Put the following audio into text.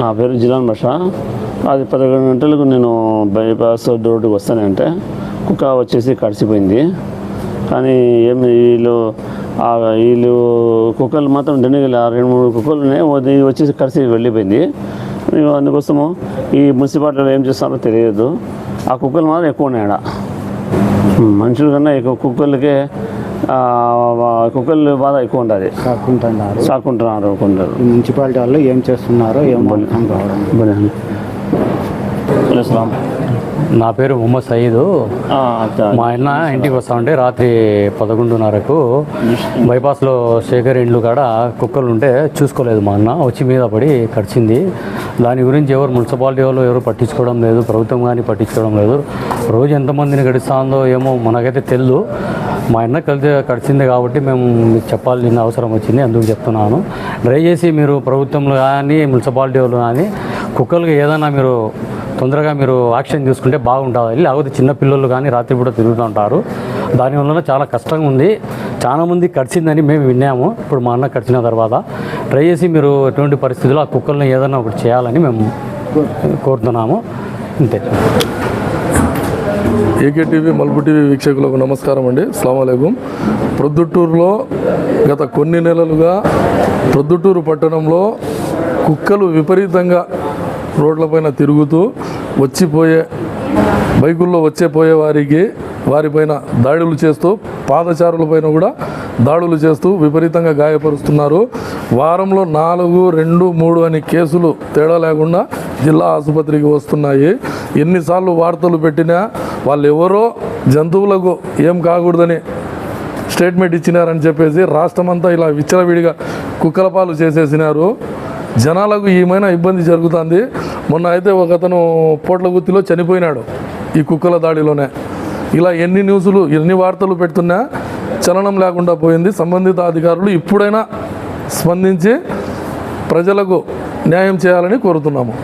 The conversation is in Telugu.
నా పేరు జిలాన్ బాషా. అది పదకొండు గంటలకు నేను బైపాస్ రోడ్డుకి వస్తానంటే కుక్క వచ్చేసి కడిసిపోయింది కానీ ఏమి వీళ్ళు వీళ్ళు కుక్కలు మాత్రం దండిగల రెండు మూడు కుక్కలు ఉన్నాయి వచ్చేసి కడిసి వెళ్ళిపోయింది. మేము అందుకోసము ఈ మున్సిపాలిటీలో ఏం చేస్తారో తెలియదు. ఆ కుక్కలు మాత్రం ఎక్కువ ఉన్నాయి మనుషుల కన్నా ఎక్కువ కుక్కలకే కుక్కలు బాధ ఎక్కువ ఉంటుంది కాకుంటున్నారు. సాకుంటున్నారు కొందరు. మున్సిపాలిటీ వాళ్ళు ఏం చేస్తున్నారో ఏం అస్సలాం నా పేరు మొహమ్మద్ సయీదు. మా ఆయన ఇంటికి వస్తా ఉంటే రాత్రి పదకొండున్నరకు బైపాస్లో శేఖర్ ఇండ్లు కాడ కుక్కలు ఉంటే చూసుకోలేదు మా అన్న. వచ్చి మీద పడి కడిచింది దాని గురించి ఎవరు మున్సిపాలిటీ వాళ్ళు ఎవరు పట్టించుకోవడం లేదు ప్రభుత్వం కానీ పట్టించుకోవడం లేదు. రోజు ఎంతమందిని గడుస్తుందో ఏమో మనకైతే తెలియదు మా అన్న కలిసి కడిచింది కాబట్టి మేము మీకు చెప్పాల్సిన అవసరం వచ్చింది అందుకు చెప్తున్నాను. దయచేసి మీరు ప్రభుత్వంలో కానీ మున్సిపాలిటీ వాళ్ళు కానీ కుక్కలకు ఏదైనా మీరు తొందరగా మీరు యాక్షన్ తీసుకుంటే బాగుంటుంది. లేకపోతే చిన్నపిల్లలు కానీ రాత్రిపూట తిరుగుతూ ఉంటారు. దానివల్ల చాలా కష్టంగా ఉంది. చాలామంది కడిచిందని మేము విన్నాము. ఇప్పుడు మా అన్న కడిచిన తర్వాత ట్రై చేసి మీరు ఎటువంటి పరిస్థితుల్లో ఆ కుక్కల్ని ఏదైనా ఒకటి చేయాలని మేము కోరుతున్నాము. అంతే ఏకే టీవీ మల్పు టీవీ వీక్షకులకు నమస్కారం అండి. అస్సలం ప్రొద్దుటూరులో గత కొన్ని నెలలుగా ప్రొద్దుటూరు పట్టణంలో కుక్కలు విపరీతంగా రోడ్లపైన తిరుగుతూ వచ్చిపోయే బైకుల్లో వచ్చే పోయే వారికి వారిపైన దాడులు చేస్తూ పాదచారులపైన కూడా దాడులు చేస్తూ విపరీతంగా గాయపరుస్తున్నారు. వారంలో నాలుగు రెండు మూడు అని కేసులు తేడా లేకుండా జిల్లా ఆసుపత్రికి వస్తున్నాయి. ఎన్నిసార్లు వార్తలు పెట్టినా వాళ్ళు ఎవరో జంతువులకు ఏం కాకూడదని స్టేట్మెంట్ ఇచ్చినారని చెప్పేసి రాష్ట్రమంతా ఇలా విచ్చలవిడిగా కుక్కల పాలు చేసేసినారు. జనాలకు ఏమైనా ఇబ్బంది జరుగుతుంది. మొన్న అయితే ఒక అతను పోట్ల గుత్తిలో చనిపోయినాడు ఈ కుక్కల దాడిలోనే. ఇలా ఎన్ని న్యూస్లు ఎన్ని వార్తలు పెడుతున్నా చలనం లేకుండా పోయింది. సంబంధిత అధికారులు ఇప్పుడైనా స్పందించి ప్రజలకు న్యాయం చేయాలని కోరుతున్నాము.